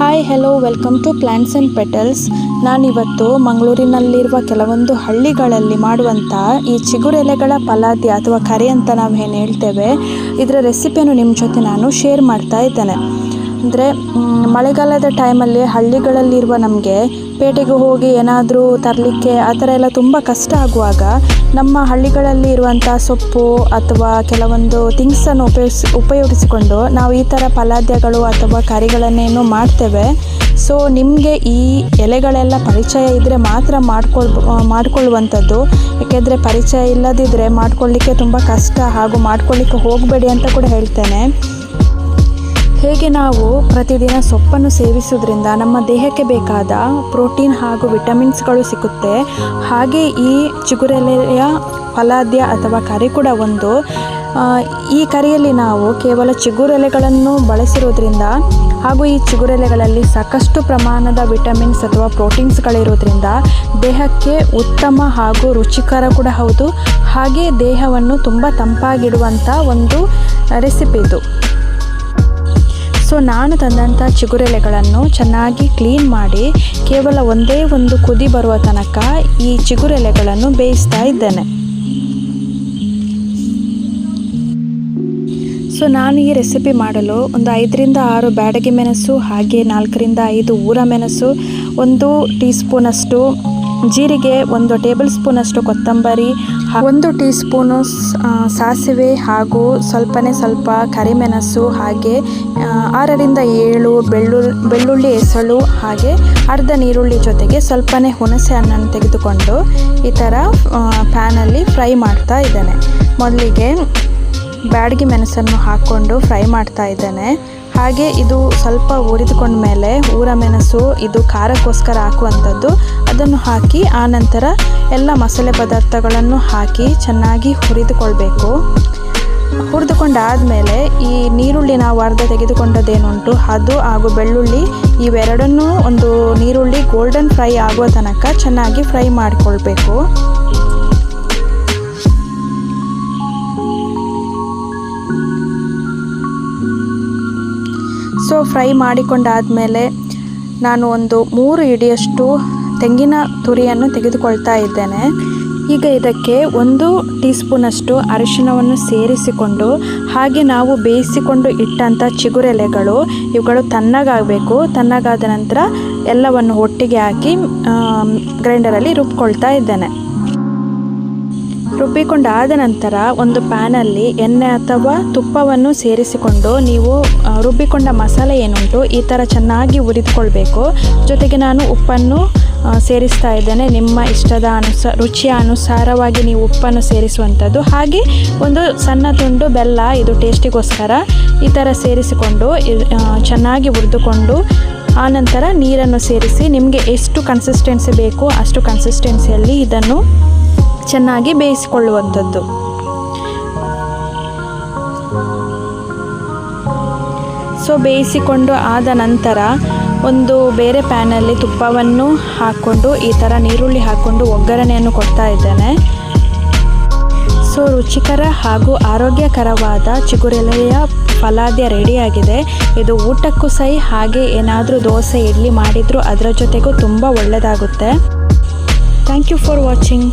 Hi hello welcome to plants and petals ನಾನಿವತ್ತು ಮಂಗಳೂರಿನಲ್ಲಿರುವ ಕೆಲವೊಂದು ಹಳ್ಳಿಗಳಲ್ಲಿ ಮಾಡುವಂಥ ಈ ಚಿಗುರೆಲೆಗಳ ಪಲಾದಿ ಅಥವಾ ಕರಿ ಅಂತ ನಾವು ಏನು ಹೇಳ್ತೇವೆ, ಇದರ ರೆಸಿಪಿಯನ್ನು ನಿಮ್ಮ ಜೊತೆ ನಾನು ಶೇರ್ ಮಾಡ್ತಾ ಇದ್ದೇನೆ. ಅಂದರೆ ಮಳೆಗಾಲದ ಟೈಮಲ್ಲಿ ಹಳ್ಳಿಗಳಲ್ಲಿರುವ ನಮಗೆ ಪೇಟೆಗೆ ಹೋಗಿ ಏನಾದರೂ ತರಲಿಕ್ಕೆ ಆ ಥರ ಎಲ್ಲ ತುಂಬ ಕಷ್ಟ ಆಗುವಾಗ ನಮ್ಮ ಹಳ್ಳಿಗಳಲ್ಲಿ ಇರುವಂಥ ಸೊಪ್ಪು ಅಥವಾ ಕೆಲವೊಂದು ಥಿಂಗ್ಸನ್ನು ಉಪಯೋಗಿಸಿ, ಉಪಯೋಗಿಸಿಕೊಂಡು ನಾವು ಈ ಥರ ಪಲಾದ್ಯಗಳು ಅಥವಾ ಕರಿಗಳನ್ನೇನು ಮಾಡ್ತೇವೆ. ಸೊ ನಿಮಗೆ ಈ ಎಲೆಗಳೆಲ್ಲ ಪರಿಚಯ ಇದ್ದರೆ ಮಾತ್ರ ಮಾಡ್ಕೊಳ್ ಮಾಡ್ಕೊಳ್ಳುವಂಥದ್ದು. ಏಕೆಂದರೆ ಪರಿಚಯ ಇಲ್ಲದಿದ್ದರೆ ಮಾಡ್ಕೊಳ್ಳಿಕ್ಕೆ ತುಂಬ ಕಷ್ಟ ಹಾಗೂ ಮಾಡ್ಕೊಳ್ಳಿಕ್ಕೆ ಹೋಗಬೇಡಿ ಅಂತ ಕೂಡ ಹೇಳ್ತೇನೆ. ಹೇಗೆ ನಾವು ಪ್ರತಿದಿನ ಸೊಪ್ಪನ್ನು ಸೇವಿಸುವುದರಿಂದ ನಮ್ಮ ದೇಹಕ್ಕೆ ಬೇಕಾದ ಪ್ರೋಟೀನ್ ಹಾಗೂ ವಿಟಮಿನ್ಸ್ಗಳು ಸಿಗುತ್ತೆ. ಹಾಗೆ ಈ ಚಿಗುರೆಲೆಯ ಫಲಾದ್ಯ ಅಥವಾ ಕರಿ ಕೂಡ ಒಂದು. ಈ ಕರಿಯಲ್ಲಿ ನಾವು ಕೇವಲ ಚಿಗುರೆಲೆಗಳನ್ನು ಬಳಸಿರೋದ್ರಿಂದ ಹಾಗೂ ಈ ಚಿಗುರೆಲೆಗಳಲ್ಲಿ ಸಾಕಷ್ಟು ಪ್ರಮಾಣದ ವಿಟಮಿನ್ಸ್ ಅಥವಾ ಪ್ರೋಟೀನ್ಸ್ಗಳಿರೋದ್ರಿಂದ ದೇಹಕ್ಕೆ ಉತ್ತಮ ಹಾಗೂ ರುಚಿಕರ ಕೂಡ ಹೌದು. ಹಾಗೆ ದೇಹವನ್ನು ತುಂಬ ತಂಪಾಗಿಡುವಂಥ ಒಂದು ರೆಸಿಪಿ ಇದು ಸೊ ನಾನು ತಂದಂಥ ಚಿಗುರೆಲೆಗಳನ್ನು ಚೆನ್ನಾಗಿ ಕ್ಲೀನ್ ಮಾಡಿ ಕೇವಲ ಒಂದೇ ಒಂದು ಕುದಿ ಬರುವ ತನಕ ಈ ಚಿಗುರೆಲೆಗಳನ್ನು ಬೇಯಿಸ್ತಾ ಇದ್ದೇನೆ. ಸೊ ನಾನು ಈ ರೆಸಿಪಿ ಮಾಡಲು ಒಂದು ಐದರಿಂದ ಆರು ಬ್ಯಾಡಗಿ ಮೆಣಸು, ಹಾಗೆ ನಾಲ್ಕರಿಂದ ಐದು ಊರ ಮೆಣಸು, ಒಂದು ಟೀ ಸ್ಪೂನಷ್ಟು ಜೀರಿಗೆ ಒಂದು ಟೇಬಲ್ ಸ್ಪೂನಷ್ಟು ಕೊತ್ತಂಬರಿ ಒಂದು ಟೀ ಸ್ಪೂನು ಸಾಸಿವೆ ಹಾಗೂ ಸ್ವಲ್ಪನೇ ಸ್ವಲ್ಪ ಕರಿಮೆಣಸು, ಹಾಗೆ ಆರರಿಂದ ಏಳು ಬೆಳ್ಳುಳ್ಳಿ ಬೆಳ್ಳುಳ್ಳಿ ಎಸಳು ಹಾಗೆ ಅರ್ಧ ನೀರುಳ್ಳಿ ಜೊತೆಗೆ ಸ್ವಲ್ಪನೇ ಹುಣಸೆ ಹಣ್ಣನ್ನು ತೆಗೆದುಕೊಂಡು ಈ ಥರ ಪ್ಯಾನಲ್ಲಿ ಫ್ರೈ ಮಾಡ್ತಾ ಇದ್ದೇನೆ. ಮೊದಲಿಗೆ ಬ್ಯಾಡಗಿ ಮೆಣಸನ್ನು ಹಾಕ್ಕೊಂಡು ಫ್ರೈ ಮಾಡ್ತಾ ಇದ್ದೇನೆ. ಹಾಗೆ ಇದು ಸ್ವಲ್ಪ ಹುರಿದುಕೊಂಡ ಮೇಲೆ ಊರ ಮೆಣಸು, ಇದು ಖಾರಕ್ಕೋಸ್ಕರ ಹಾಕುವಂಥದ್ದು. ಅದನ್ನು ಹಾಕಿ ಆನಂತರ ಎಲ್ಲ ಮಸಾಲೆ ಪದಾರ್ಥಗಳನ್ನು ಹಾಕಿ ಚೆನ್ನಾಗಿ ಹುರಿದುಕೊಳ್ಬೇಕು. ಹುರಿದುಕೊಂಡಾದಮೇಲೆ ಈ ನೀರುಳ್ಳಿ ನಾವು ಅರ್ಧ ತೆಗೆದುಕೊಂಡದ್ದೇನುಂಟು ಅದು ಹಾಗೂ ಬೆಳ್ಳುಳ್ಳಿ, ಇವೆರಡನ್ನೂ ಒಂದು ನೀರುಳ್ಳಿ ಗೋಲ್ಡನ್ ಫ್ರೈ ಆಗುವ ತನಕ ಚೆನ್ನಾಗಿ ಫ್ರೈ ಮಾಡಿಕೊಳ್ಬೇಕು. ಸೊ ಫ್ರೈ ಮಾಡಿಕೊಂಡಾದಮೇಲೆ ನಾನು ಒಂದು ಮೂರು ಇಡಿಯಷ್ಟು ತೆಂಗಿನ ತುರಿಯನ್ನು ತೆಗೆದುಕೊಳ್ತಾ ಇದ್ದೇನೆ. ಈಗ ಇದಕ್ಕೆ ಒಂದು ಟೀ ಸ್ಪೂನಷ್ಟು ಅರಿಶಿಣವನ್ನು ಸೇರಿಸಿಕೊಂಡು, ಹಾಗೆ ನಾವು ಬೇಯಿಸಿಕೊಂಡು ಇಟ್ಟಂಥ ಚಿಗುರೆಲೆಗಳು, ಇವುಗಳು ತಣ್ಣಗಾಗಬೇಕು. ತಣ್ಣಗಾದ ನಂತರ ಎಲ್ಲವನ್ನು ಒಟ್ಟಿಗೆ ಹಾಕಿ ಗ್ರೈಂಡರಲ್ಲಿ ರುಬ್ಕೊಳ್ತಾ ಇದ್ದೇನೆ. ರುಬ್ಬಿಕೊಂಡಾದ ನಂತರ ಒಂದು ಪ್ಯಾನಲ್ಲಿ ಎಣ್ಣೆ ಅಥವಾ ತುಪ್ಪವನ್ನು ಸೇರಿಸಿಕೊಂಡು ನೀವು ರುಬ್ಬಿಕೊಂಡ ಮಸಾಲೆ ಏನುಂಟು, ಈ ಥರ ಚೆನ್ನಾಗಿ ಹುರಿದುಕೊಳ್ಬೇಕು. ಜೊತೆಗೆ ನಾನು ಉಪ್ಪನ್ನು ಸೇರಿಸ್ತಾ ಇದ್ದೇನೆ. ನಿಮ್ಮ ಇಷ್ಟದ ಅನುಸ, ರುಚಿಯ ಅನುಸಾರವಾಗಿ ನೀವು ಉಪ್ಪನ್ನು ಸೇರಿಸುವಂಥದ್ದು. ಹಾಗೆ ಒಂದು ಸಣ್ಣ ತುಂಡು ಬೆಲ್ಲ, ಇದು ಟೇಸ್ಟಿಗೋಸ್ಕರ ಈ ಥರ ಸೇರಿಸಿಕೊಂಡು ಚೆನ್ನಾಗಿ ಹುರಿದುಕೊಂಡು ಆನಂತರ ನೀರನ್ನು ಸೇರಿಸಿ, ನಿಮಗೆ ಎಷ್ಟು ಕನ್ಸಿಸ್ಟೆನ್ಸಿ ಬೇಕು ಅಷ್ಟು ಕನ್ಸಿಸ್ಟೆನ್ಸಿಯಲ್ಲಿ ಇದನ್ನು ಚೆನ್ನಾಗಿ ಬೇಯಿಸಿಕೊಳ್ಳುವಂಥದ್ದು. ಸೊ ಬೇಯಿಸಿಕೊಂಡು ಆದ ನಂತರ ಒಂದು ಬೇರೆ ಪ್ಯಾನಲ್ಲಿ ತುಪ್ಪವನ್ನು ಹಾಕ್ಕೊಂಡು, ಈ ಥರ ನೀರುಳ್ಳಿ ಹಾಕ್ಕೊಂಡು ಒಗ್ಗರಣೆಯನ್ನು ಕೊಡ್ತಾ ಇದ್ದೇನೆ. ಸೊ ರುಚಿಕರ ಹಾಗೂ ಆರೋಗ್ಯಕರವಾದ ಚಿಗುರೆಲೆಯ ಫಲಾದ್ಯ ರೆಡಿಯಾಗಿದೆ. ಇದು ಊಟಕ್ಕೂ ಸೈ ಹಾಗೆ ಏನಾದರೂ ದೋಸೆ ಇಡ್ಲಿ ಮಾಡಿದರೂ ಅದರ ಜೊತೆಗೂ ತುಂಬ ಒಳ್ಳೆಯದಾಗುತ್ತೆ ಥ್ಯಾಂಕ್ ಯು ಫಾರ್ ವಾಚಿಂಗ್